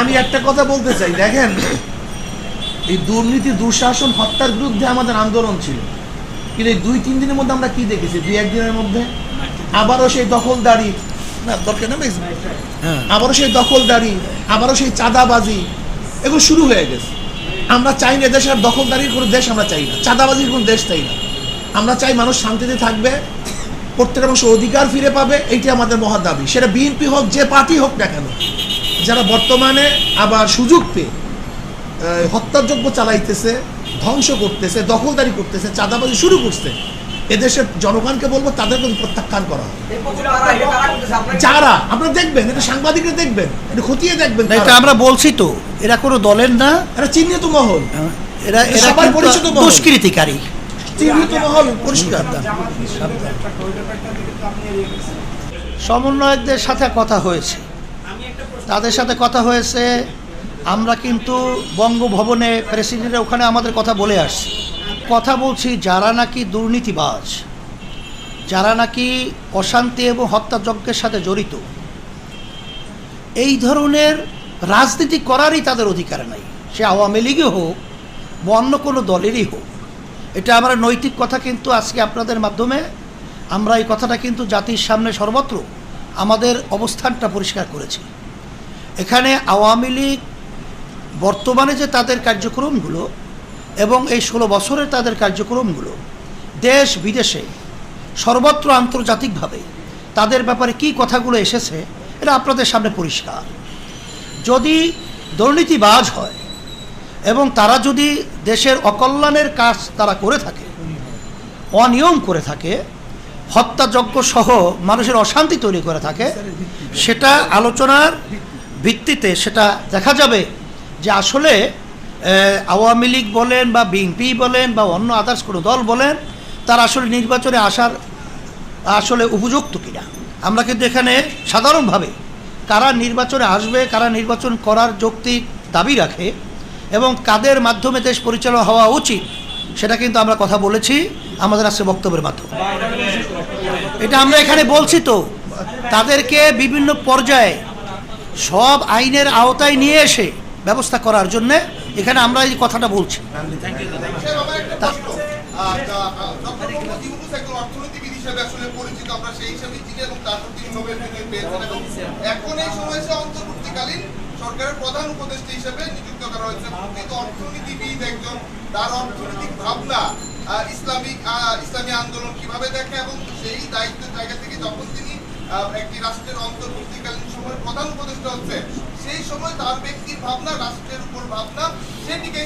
আমি একটা কথা বলতে চাই, দেখেন, এই দুর্নীতি, দুঃশাসন, হত্যার বিরুদ্ধে আমাদের আন্দোলন ছিল। কিন্তু এই দুই, তিন দিনের মধ্যে আমরা কি দেখেছি? দুই একদিনের মধ্যে? আবারও সেই দখলদারি, না, দরকার না আবারও সেই দখলদারি, আবারও সেই চাঁদাবাজি, এগুলো শুরু হয়ে গেছে। আমরা চাই না দেশে আর দখলদারির কোনো দেশ আমরা চাই না। চাঁদাবাজির কোনো দেশ চাই না। আমরা চাই মানুষ শান্তিতে থাকবে প্রত্যেকটা মানুষ অধিকার ফিরে পাবে এইটি আমাদের মহা দাবি। সেটা বিএনপি হোক, যে পার্টি হোক না কেন যারা বর্তমানে আবার সুযোগ পেয়ে হত্যাযজ্ঞ চালাইতেছে ধ্বংস করতেছে দখলদারি করতেছে চাঁদাবাজি শুরু করছে এদেশের জনগণকে বলব তাদের কিন্তু প্রত্যাখ্যান করা যারা? আপনারা দেখবেন এটা সাংবাদিকরা দেখবেন এটা খতিয়ে দেখবেন এটা আমরা বলছি তো এরা কোনো দলের না। এটা চিহ্নিত মহল। এরা এরা পরিচিত। দুষ্কৃতিকারী। চিহ্নিত মহল পরিষ্কার। সমন্বয়কদের সাথে কথা হয়েছে। তাদের সাথে কথা হয়েছে। আমরা কিন্তু বঙ্গভবনে প্রেসিডেন্টের ওখানে আমাদের কথা বলে আসছি। কথা বলছি যারা নাকি দুর্নীতিবাজ, যারা নাকি অশান্তি এবং হত্যাযজ্ঞের সাথে জড়িত। এই ধরনের রাজনীতি করারই তাদের অধিকার নাই। সে আওয়ামী লীগই হোক বা অন্য কোনো দলেরই হোক। এটা আমরা নৈতিক কথা কিন্তু আজকে আপনাদের মাধ্যমে, আমরা এই কথাটা কিন্তু জাতির সামনে সর্বত্র আমাদের অবস্থানটা পরিষ্কার করেছি। এখানে আওয়ামী লীগ বর্তমানে যে তাদের কার্যক্রমগুলো এবং এই ষোলো বছরের তাদের কার্যক্রমগুলো দেশ বিদেশে সর্বত্র আন্তর্জাতিকভাবে তাদের ব্যাপারে কি কথাগুলো এসেছে, এটা আপনাদের সামনে পরিষ্কার। যদি দুর্নীতিবাজ হয় এবং তারা যদি দেশের অকল্যাণের কাজ তারা করে থাকে, অনিয়ম করে থাকে হত্যাযজ্ঞ সহ মানুষের অশান্তি তৈরি করে থাকে, সেটা আলোচনার ভিত্তিতে সেটা দেখা যাবে যে আসলে আওয়ামী লীগ বলেন বা বিএনপি বলেন বা অন্য আদার্স কোনো দল বলেন, তার আসলে নির্বাচনে আসার আসলে উপযুক্ত কিনা। আমরা কিন্তু এখানে সাধারণভাবে কারা নির্বাচনে আসবে, কারা নির্বাচন করার যৌক্তিক দাবি রাখে এবং কাদের মাধ্যমে দেশ পরিচালনা হওয়া উচিত, সেটা কিন্তু আমরা কথা বলেছি আমাদের আজকে বক্তব্যের মাধ্যমে। এটা আমরা এখানে বলছি তো, তাদেরকে বিভিন্ন পর্যায়ে সব আইনের আওতায় নিয়ে এসে ব্যবস্থা করার জন্য এখানে আমরা এই কথাটা বলছি। সরকারের প্রধান উপদেষ্টা হিসেবে নিযুক্ত করা হয়েছে অর্থনীতিবিদ একজন তার অর্থনৈতিক ভাবনা ইসলামিক ইসলামী আন্দোলন কীভাবে দেখে এবং সেই দায়িত্বের জায়গা থেকে যখন তিনি একটি রাষ্ট্রের অন্তর্বর্তীকালীন সময়ের প্রধান উপদেষ্টা হচ্ছে সেই সময় তার ব্যক্তির ভাবনা রাষ্ট্রের উপর ভাবনা সেটিকে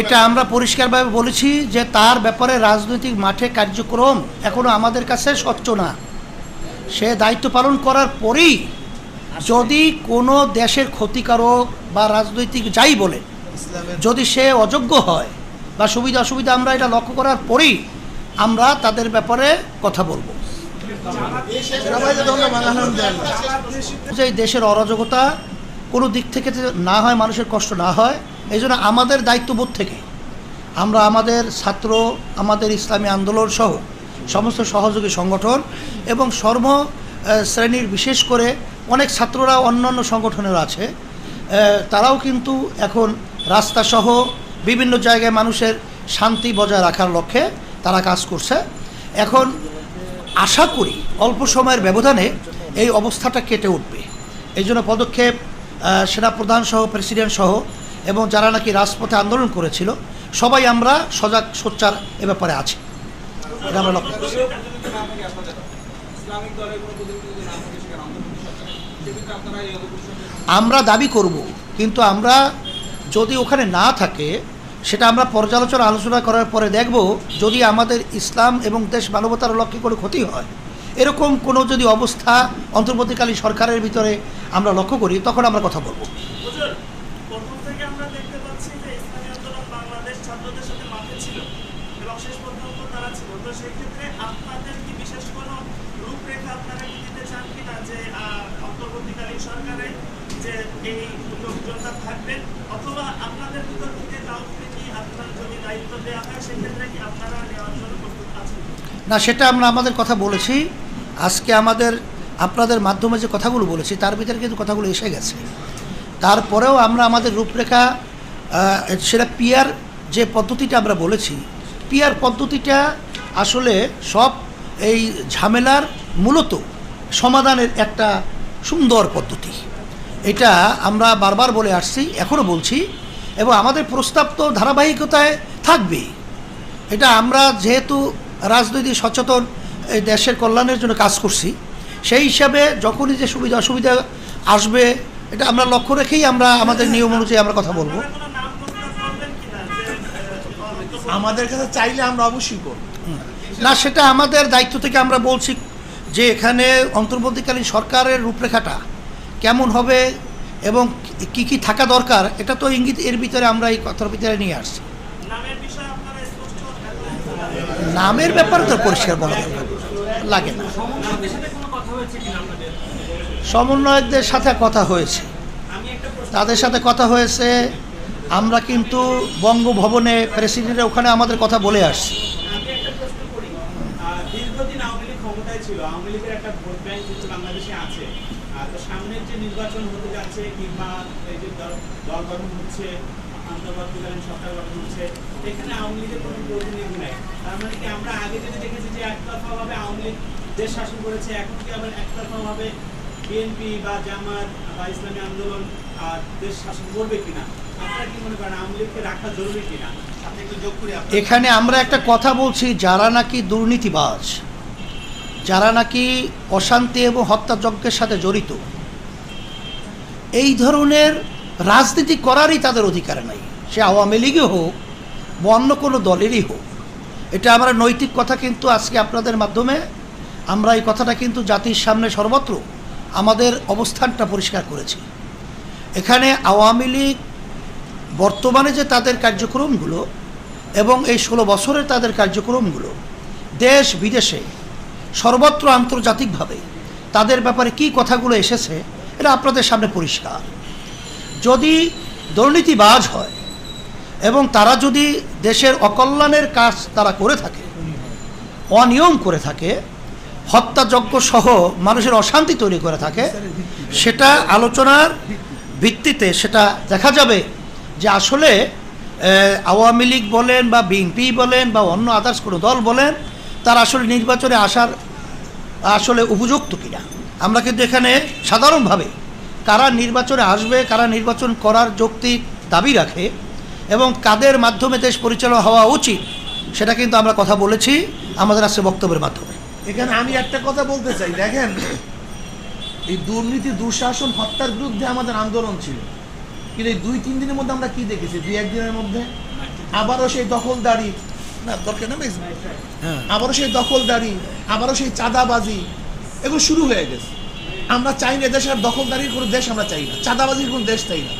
এটা আমরা পরিষ্কারভাবে বলেছি যে তার ব্যাপারে রাজনৈতিক মাঠে কার্যক্রম এখনও আমাদের কাছে স্বচ্ছ না। সে দায়িত্ব পালন করার পরেই যদি কোনো দেশের ক্ষতিকারক বা রাজনৈতিক যাই বলে যদি সে অযোগ্য হয় বা সুবিধা অসুবিধা আমরা এটা লক্ষ্য করার পরেই আমরা তাদের ব্যাপারে কথা বলব। যে দেশের অরাজকতা কোনো দিক থেকে না হয়, মানুষের কষ্ট না হয়, এই জন্য আমাদের দায়িত্ববোধ থেকে আমরা আমাদের ছাত্র, আমাদের ইসলামী আন্দোলন সহ সমস্ত সহযোগী সংগঠন এবং সর্ব শ্রেণির বিশেষ করে অনেক ছাত্ররা অন্যান্য সংগঠনের আছে তারাও কিন্তু এখন রাস্তাসহ বিভিন্ন জায়গায় মানুষের শান্তি বজায় রাখার লক্ষ্যে তারা কাজ করছে। এখন আশা করি অল্প সময়ের ব্যবধানে এই অবস্থাটা কেটে উঠবে। এই জন্য পদক্ষেপ সেনাপ্রধান সহ, প্রেসিডেন্ট সহ, এবং যারা নাকি রাজপথে আন্দোলন করেছিল, সবাই আমরা সজাগ, সোচ্চার এ ব্যাপারে আছি। এটা আমরা লক্ষ্য আমরা দাবি করব, কিন্তু আমরা যদি ওখানে না থাকে সেটা আমরা পর্যালোচনা আলোচনা করার পরে দেখব যদি আমাদের ইসলাম এবং দেশ মানবতার লক্ষ্যে কোনো ক্ষতি হয়। এরকম কোনো যদি অবস্থা অন্তর্বর্তীকালীন সরকারের ভিতরে আমরা লক্ষ্য করি, তখন আমরা কথা বলব। থাকবেন? অথবা আপনাদের ভিতর থেকে না, সেটা আমরা আমাদের কথা বলেছি। আজকে আমাদের, আপনাদের মাধ্যমে যে কথাগুলো বলেছি, তার ভিতরে কিন্তু কথাগুলো এসে গেছে। তারপরেও আমরা আমাদের রূপরেখা সেটা পিয়ার যে পদ্ধতিটা আমরা বলেছি পিয়ার পদ্ধতিটা আসলে সব এই ঝামেলার মূলত সমাধানের একটা সুন্দর পদ্ধতি। এটা আমরা বারবার বলে আসছি এখনও বলছি। এবং আমাদের প্রস্তাব তো ধারাবাহিকতায় থাকবে এটা আমরা যেহেতু রাজনৈতিক সচেতন এই দেশের কল্যাণের জন্য কাজ করছি সেই হিসাবে যখনই যে সুবিধা অসুবিধা আসবে এটা আমরা লক্ষ্য রেখেই আমরা আমাদের নিয়ম অনুযায়ী আমরা কথা বলব। আমাদের কাছে চাইলে আমরা অবশ্যই করব। না সেটা আমাদের দায়িত্ব থেকে আমরা বলছি যে এখানে অন্তর্বর্তীকালীন সরকারের রূপরেখাটা কেমন হবে এবং কি কি থাকা দরকার এটা তো ইঙ্গিত এর ভিতরে আমরা এই কথার ভিতরে নিয়ে আসছি। নামের ব্যাপারে তো পরিষ্কার বলা লাগে না। সমন্বয়কদের সাথে কথা হয়েছে তাদের সাথে কথা হয়েছে আমরা কিন্তু বঙ্গভবনে প্রেসিডেন্টের ওখানে আমাদের কথা বলে আসছি। দীর্ঘদিন ক্ষমতায় ছিল? আওয়ামী লীগের একটা ভোট ব্যাংক কিন্তু বাংলাদেশে আছে। তো সামনের যে নির্বাচন হতে যাচ্ছে কিংবা এই যে দল- গঠন হচ্ছে আন্তর্বর্তীকালীন সরকার গঠন হচ্ছে এখানে আওয়ামী লীগের কোনো প্রতিনিধি নাই। তার মানে কি আমরা আগে যেটা দেখেছি যে একতরফা ভাবে আওয়ামী লীগ দেশ শাসন করেছে এখন কি আবার একতরফা ভাবে বিএনপি বা জামাত বা ইসলামী আন্দোলন আহ, দেশ শাসন করবে কিনা? আপনারা কি মনে করেন আওয়ামী লীগকে রাখা জরুরি কিনা? আপনি একটু যোগ করি আপনার এখানে আমরা একটা কথা বলছি যারা নাকি দুর্নীতিবাজ যারা নাকি অশান্তি এবং হত্যাযজ্ঞের সাথে জড়িত, এই ধরনের রাজনীতি করারই তাদের অধিকার নাই। সে আওয়ামী লীগই হোক বা অন্য কোনো দলেরই হোক। এটা আমরা নৈতিক কথা কিন্তু আজকে আপনাদের মাধ্যমে, আমরা এই কথাটা কিন্তু জাতির সামনে সর্বত্র আমাদের অবস্থানটা পরিষ্কার করেছি। এখানে আওয়ামী লীগ বর্তমানে যে তাদের কার্যক্রমগুলো এবং এই ষোলো বছরের তাদের কার্যক্রমগুলো দেশ বিদেশে সর্বত্র আন্তর্জাতিকভাবে। তাদের ব্যাপারে কি কথাগুলো এসেছে, এটা আপনাদের সামনে পরিষ্কার। যদি দুর্নীতিবাজ হয় এবং তারা যদি দেশের অকল্যাণের কাজ তারা করে থাকে, অনিয়ম করে থাকে, হত্যাযজ্ঞ সহ মানুষের অশান্তি তৈরি করে থাকে, সেটা আলোচনার ভিত্তিতে সেটা দেখা যাবে যে আসলে আওয়ামী লীগ বলেন বা বিএনপি বলেন বা অন্য আদার্স কোনো দল বলেন তার আসলে নির্বাচনে আসার আসলে উপযুক্ত কিনা। আমরা কিন্তু এখানে সাধারণভাবে কারা নির্বাচনে আসবে, কারা নির্বাচন করার যৌক্তিক দাবি রাখে এবং কাদের মাধ্যমে দেশ পরিচালনা হওয়া উচিত সেটা কিন্তু আমরা কথা বলেছি আমাদের আজকে বক্তব্যের মাধ্যমে। এখানে আমি একটা কথা বলতে চাই, দেখেন, এই দুর্নীতি, দুঃশাসন, হত্যার বিরুদ্ধে আমাদের আন্দোলন ছিল। কিন্তু এই দুই, তিন দিনের মধ্যে আমরা কি দেখেছি? দুই একদিনের মধ্যে? আবারও সেই দখলদারি না দরকার না ভাই? হ্যাঁ আবারও সেই দখলদারি, আবারও সেই চাঁদাবাজি, এগুলো শুরু হয়ে গেছে। আমরা চাই না দেশের আর দখলদারির কোনো দেশ আমরা চাই না। চাঁদাবাজির কোনো দেশ চাই না।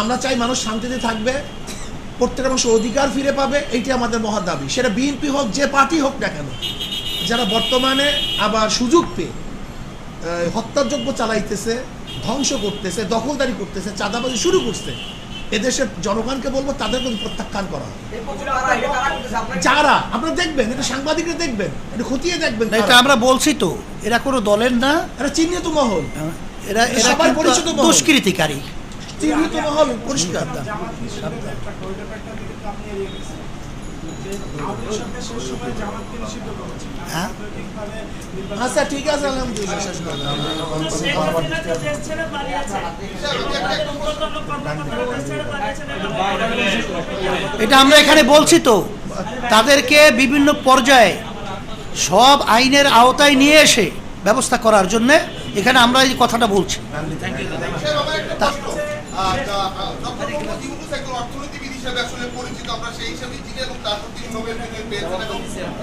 আমরা চাই মানুষ শান্তিতে থাকবে, প্রত্যেকটা মানুষ অধিকার ফিরে পাবে এইটি আমাদের মহা দাবি। সেটা বিএনপি হোক, যে পার্টি হোক না কেন, যারা বর্তমানে আবার সুযোগ পেয়ে হত্যাযজ্ঞ চালাইতেছে, ধ্বংস করতেছে, দখলদারি করতেছে, চাঁদাবাজি শুরু করছে এদেশের জনগণকে বলব তাদের কিন্তু প্রত্যাখ্যান করা। যারা আপনারা দেখবেন এটা সাংবাদিকরা দেখবেন এটা খতিয়ে দেখবেন না, এটা আমরা বলছি তো এরা কোনো দলের না। এটা চিহ্নিত মহল। এরা এরা সবার পরিচিত। দুষ্কৃতিকারী। চিহ্নিত মহল পরিষ্কার। আচ্ছা ঠিক আছে আলহামদুলিল্লাহ শেষ এটা আমরা এখানে বলছি তো তাদেরকে বিভিন্ন পর্যায়ে সব আইনের আওতায় নিয়ে এসে ব্যবস্থা করার জন্যে এখানে আমরা এই কথাটা বলছি হিসেবে আসলে পরিচিত, আমরা সেই হিসেবে এবং তারপর তিনি নোবেল পেয়েছেন এবং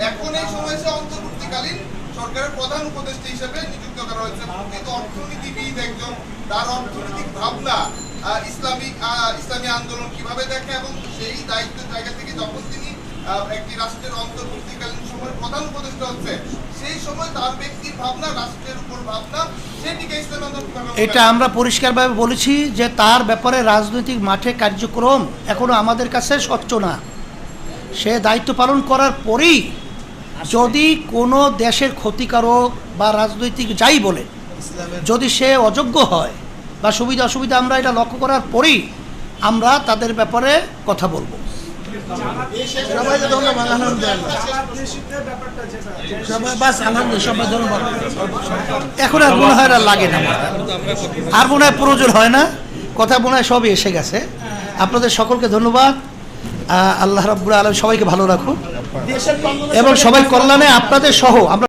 এখন এই সময় অন্তর্বর্তীকালীন সরকারের প্রধান উপদেষ্টা হিসেবে নিযুক্ত করা হয়েছে। অর্থনীতিবিদ একজন, তার অর্থনৈতিক ভাবনা ইসলামিক ইসলামী আন্দোলন কীভাবে দেখে এবং সেই দায়িত্বের জায়গা থেকে যখন তিনি একটি রাষ্ট্রের অন্তর্বর্তীকালীন সময়ের প্রধান উপদেষ্টা হচ্ছে সেই সময় তার ব্যক্তির ভাবনা রাষ্ট্রের উপর ভাবনা সেটিকে এটা আমরা পরিষ্কারভাবে বলেছি যে তার ব্যাপারে রাজনৈতিক মাঠে কার্যক্রম এখনও আমাদের কাছে স্বচ্ছ না। সে দায়িত্ব পালন করার পরেই যদি কোনো দেশের ক্ষতিকারক বা রাজনৈতিক যাই বলে যদি সে অযোগ্য হয় বা সুবিধা অসুবিধা আমরা এটা লক্ষ্য করার পরেই আমরা তাদের ব্যাপারে কথা বলব। সবাইকে ধন্যবাদ এখন আর মনে হয় আর লাগে না আর মনে হয় প্রয়োজন হয় না। কথা মনে হয় সবই এসে গেছে। আপনাদের সকলকে ধন্যবাদ। আল্লাহ রাব্বুল আলম সবাইকে ভালো রাখুন এবং সবাই কল্যাণে আপনাদের সহ আমরা